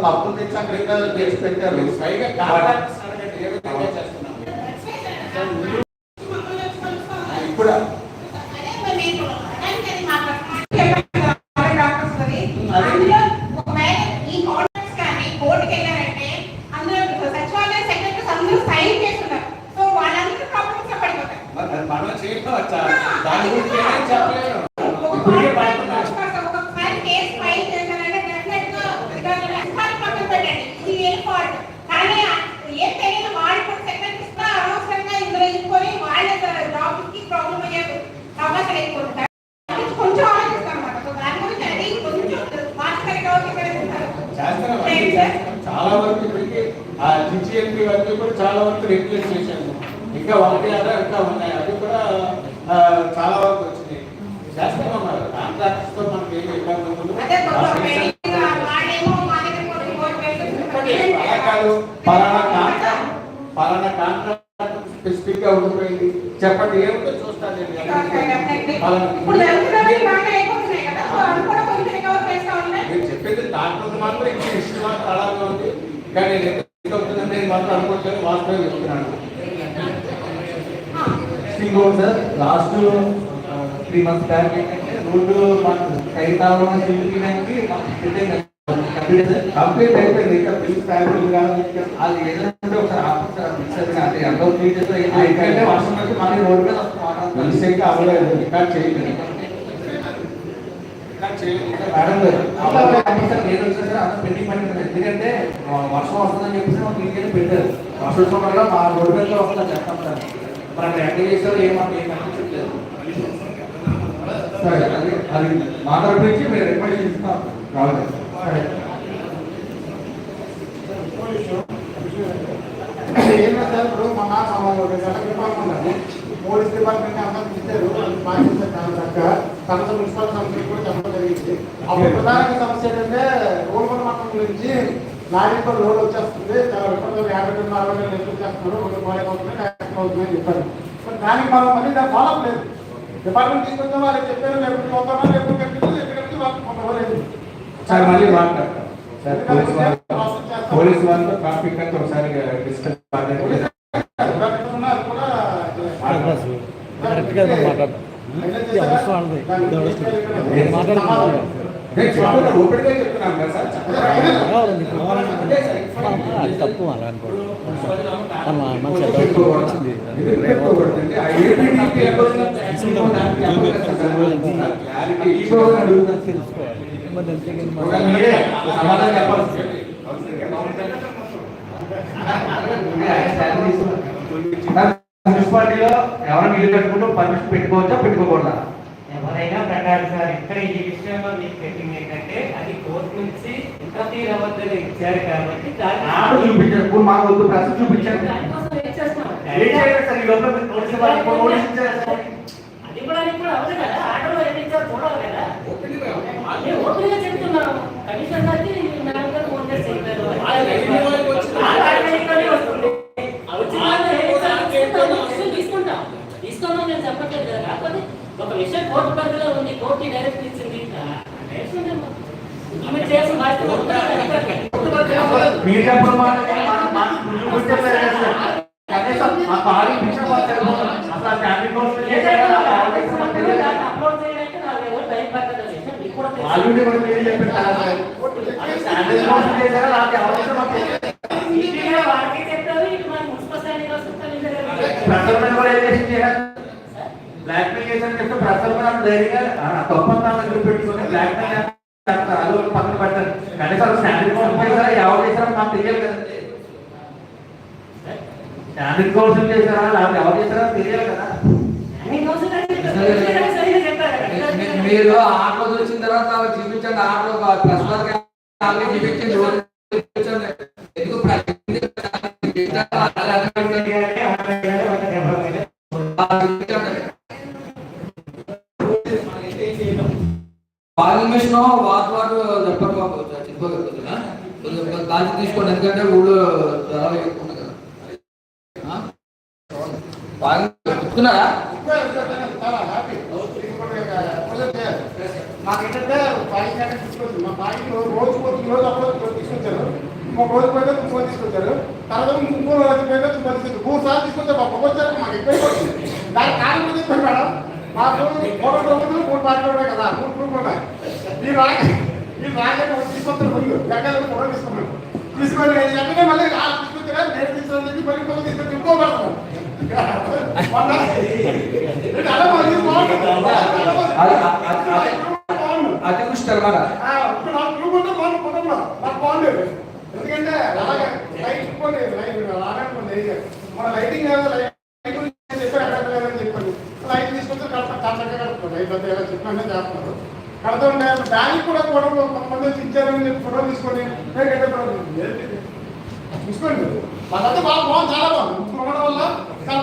అప్పులు తెచ్చి అక్కడ ఇంకా చేసి పెట్టారు. పైగా ఇప్పుడు మాట్లాడుతున్నాను. అందులో ఒకవేళ ఈ కాంట్రాక్ట్స్ కానీ కోర్టుకి వెళ్ళారంటే అందులో సచివాలయ సెక్రటరీస్ అందరూ సైన్ చేస్తున్నారు సో వాళ్ళందరూ ప్రాబ్లమ్స్లో పడిపోతారు మరి అది మనం చేయడం వచ్చా దాని గురించి ఏమేం చెప్పలేను ఇప్పటికే పడుతున్నారు ఒక్కొక్కసారి కేసు ఫైల్ చేశారంటే డెఫినెట్గా అధికారులు అధికారులు పక్కన పెట్టండి ఇది ఏ ఫాల్ట్ కానీ ఏం తెలియదు వాళ్ళు కూడా సెక్రటరీస్ కూడా అనవసరంగా ఇందులో ఇరుకొని వాళ్ళ జాబ్కి ప్రాబ్లం అయ్యే అవకాశాలు ఎక్కువ ఉంటాయి కొంచెం ఆలోచిస్తాం అన్నమాట సో దాని గురించి అది కొంచెం మాస్టర్ కాబట్టి ఇక్కడ ఉంటారు చేస్తున్నాం అన్ని చేస్తున్నాం. చాలా వరకు ఇప్పటికి ఆ జిజిఎంపీ వరకు కూడా చాలా వరకు రిప్లేస్ చేశాము. ఇంకా ఒకటి అలా ఇంకా ఉన్నాయి. అది కూడా చాలా వరకు వచ్చినాయి. చేస్తున్నాం మరి కాంట్రాక్ట్స్తో మనకి ఏమి ఇబ్బంది ఉండదు. పలానా కాంట్రాక్ట్ పలానా కాంట్రాక్ట్ స్పెసిఫిక్గా ఉండిపోయింది. చెప్పండి ఏమిటో చూస్తాను నేను పలానా- ఇప్పుడు జరుగుతున్నవి బాగా అయిపోతున్నాయి కదా సో అది కూడా కొంచెం రికవర్ చేస్తా ఉన్నాయి మీరు చెప్పేది డాక్టర్ మాత్రం ఇంకా హిస్టరీ మాత్రం అలాగే ఉంది కానీ నేను ఎంత అవుతుందని నేను మాత్రం అనుకుంటాను వాస్తవం చెప్తున్నాను. ఇంకోటి sir last three months back ఏంటంటే రోడ్డు మాకు కైతావరం చూపించడానికి కంప్లీట్ అయిపోయింది. ఇంకా బిల్ ఫ్యామిలీ కానీ అది ఏదంటే ఒకసారి ఆఫీసర్ అంటే ఎంతో త్రీ డేస్ ఎందుకంటే వర్షం వచ్చి మళ్ళీ రోడ్డు మీద వస్తుంది. మనిషి ఇంకా అవ్వలేదు. రికార్డ్ చేయలేదు. మేడం గారు అప్పుడు ఆఫీసర్ నేను వచ్చేసి పెండింగ్ పడింది ఎందుకంటే వర్షం వస్తుందని చెప్పేసి మాకు ఇంటికి పెట్టారు వర్షం వచ్చిన వల్ల మా రోడ్డు మీద వస్తుందని చెప్తాం సార్ మరి అక్కడ ఎక్కడ చేశారో ఏమంటే ఏం కనిపించట్లేదు సరే అది అది మా తరపు నుంచి మీరు రిక్వెస్ట్ ఇస్తాం కావాలి సరే ఏమో సార్ ఇప్పుడు మా ఒక మూడు డిపార్ట్మెంట్ అండి మూడు డిపార్ట్మెంట్ అంతా ఇచ్చారు అది పాటించారు చాలా కనస మున్సిపల్ సంస్థలు కూడా చెప్పడం జరిగింది. అప్పుడు ప్రధాన సమస్య ఏంటంటే రోడ్డు మండలం గురించి లారీతో లోడ్ వచ్చేస్తుంది. చాలా విపరీతంగా యాభై రెండు అరవై వేలు ఎక్కువ చేస్తున్నారు రెండు మూడు అవుతుంది యాక్సిడెంట్ అవుతుంది అని చెప్పారు. మరి దానికి మనం మళ్ళీ దాని ఫాలో లేదు. డిపార్ట్మెంట్ తీసుకొచ్చాం వాళ్ళకి చెప్పారు లేకపోతే పోతామా? లేకపోతే కట్టింది ఎక్కడికి వాళ్ళకి కొంతవరకు సార్ మళ్ళీ మాట్లాడతాం సార్ పోలీస్ వాళ్ళు పోలీస్ వాళ్ళు ట్రాఫిక్ అంతా ఒకసారి డిస్కస్ కరెక్ట్గా తప్పు అలా అనుకోడు. చెడ్డ వచ్చింది. తెలుసుకోవాలి మరి అంతేగాని మున్సిపాలిటీలో ఎవరైనా ఇల్లు కట్టుకుంటూ పర్మిషన్ పెట్టుకోవచ్చా పెట్టుకోకూడదా? ఎవరైనా పెట్టాలి సార్ ఇక్కడ ఈ విషయంలో మీకు పెట్టింది ఏంటంటే అది కోర్టు నుంచి ప్రతి రవద్దలు ఇచ్చారు కాబట్టి దాన్ని ఆటో చూపించారు. ఇప్పుడు మాకు వద్దు ప్రశ్న చూపించండి దానికోసం వెయిట్ చేస్తున్నాం. ఏం చేయాలి సార్ ఈ లోపల మీరు నోటీస్ ఇవ్వాలి, ఇప్పుడు నోటీస్ ఇచ్చారు సార్. అది కూడా అది కూడా అవుతుంది కదా ఆటోలో ఎన్ని ఇచ్చారు చూడాలి కదా నేను ఓపెన్గా చెప్తున్నాను కమిషనర్ గారికి మేడం గారు ఫోన్ చేసి చెప్పారు ఆ రెవెన్యూ వాళ్ళకి వచ్చింది. ఆ ఆటోమేటిక్గానే వస్తుంది వచ్చిన వాళ్ళు ఏం చేస్తారు? తీసుకుంటాం. వస్తువులు తీసుకుంటాం తీసుకున్నాం నేను చెప్పట్లేదు కదా కాకపోతే ఒక విషయం కోర్టు పరిధిలో ఉంది కోర్టు డైరెక్ట్ ఇచ్చింది ఇంప్లిమెంట్ చేయాల్సిన బాధ్యత కోర్టు పరిధిలో ఉంది. మీరు చెప్పిన మాట మా- మా చూపించారు కదా సార్. కనీసం మా పాడి విషయం మాకు తెలియదు. అసలు ఆ ఫ్యామిలీ కోసం ఏం చేయాలి? ఆ ఆలోచన మాకు తెలియదు. అప్లోడ్ చేయడానికి నాకు ఎవరు టైం పట్టదు విషయం మీకు కూడా తెలుసు. ఆల్రెడీ కూడా మీరు చెప్పారు కదా సార్. అది స్టాండర్డ్ కోసం చేశారా? లేకపోతే ఆలోచన మాకు తెలియదు. ఈటీవీ వాళ్ళకి చెప్తారు ఇటు మన మున్సిపల్ శానిటరీ హాస్పిటల్ ఇంటి దగ్గర ప్రసరణ కూడా ఏం చేసి చేయాలి? బ్లాక్ కూడా ధైర్యంగా ఆ, తప్పు అంతా దగ్గర పెట్టుకుని బ్లాక్. అది పక్కన పెట్టారు కనీసం స్టాండర్డ్ కోసం చేశారా ఎవరు చేశారో మాకు తెలియాలి కదండి స్టాండర్డ్ కోసం చేశారా లేకపోతే ఎవరు చేశారో తెలియాలి కదా. మీరు ఆటో వచ్చిన తర్వాత చూపించండి ఆటో ప్రశ్నలు చూపించండి ఎందుకు వాషింగ్ మిషన్ వాట్ వాట్ చెప్పండి బాబు కొంచెం బాధ్యత తీసుకోండి ఎందుకంటే ఊళ్ళో ధర ఎక్కువ కదా? బాగా చెప్తున్నారా చాలా హ్యాపీ మాకు ఏంటంటే బాయి కంటే తీసుకొచ్చింది మా బాయికి రోజు పోతే రోజు అప్పుడు తీసుకొచ్చారు ఒక రోజు పోయితే తుమ్మ తీసుకొచ్చారు తర్వాత ఇంకో రోజు తుమ్మ తీసుకొచ్చారు మూడు సార్లు తీసుకొచ్చారు మా పొగొచ్చారు మాకు ఎక్కువైపోతుంది దాని కారణం చెప్పారు మేడం మాకు మూడు రోజులు మూడు పాటలు ఉన్నాయి కదా మూడు గ్రూపులు ఉన్నాయి ఈ రాగ ఈ రాగ తీసుకొస్తారు ముందు ఎక్కడ కూడా తీసుకున్నాం తీసుకొని వెంటనే మళ్ళీ ఆ నేను తీసుకొని మళ్ళీ పొగ తీసుకొని ఇంకో పెడతాం మొన్న అలా మరి బాగుంటుంది అది. నాకు బాగుండేది. ఎందుకంటే అలాగే లైట్ ఇవ్వండి, లైట్ అలాగే. మన లైటింగ్ లైట్ గురించి చెప్పారు, ఎక్కడ లేదని చెప్పారు. లైట్ తీసుకొచ్చి కడతా- కడతాకే చేస్తున్నారు. కడుతుంటే బ్యాంక్ కూడా ఫోటో కొంతమంది వచ్చి ఇచ్చారని చెప్పి ఫోటో తీసుకొని "ఏ, చూసుకోండి బాగా బాగుంది చాలా బాగుంది ఉండడం వల్ల చాలా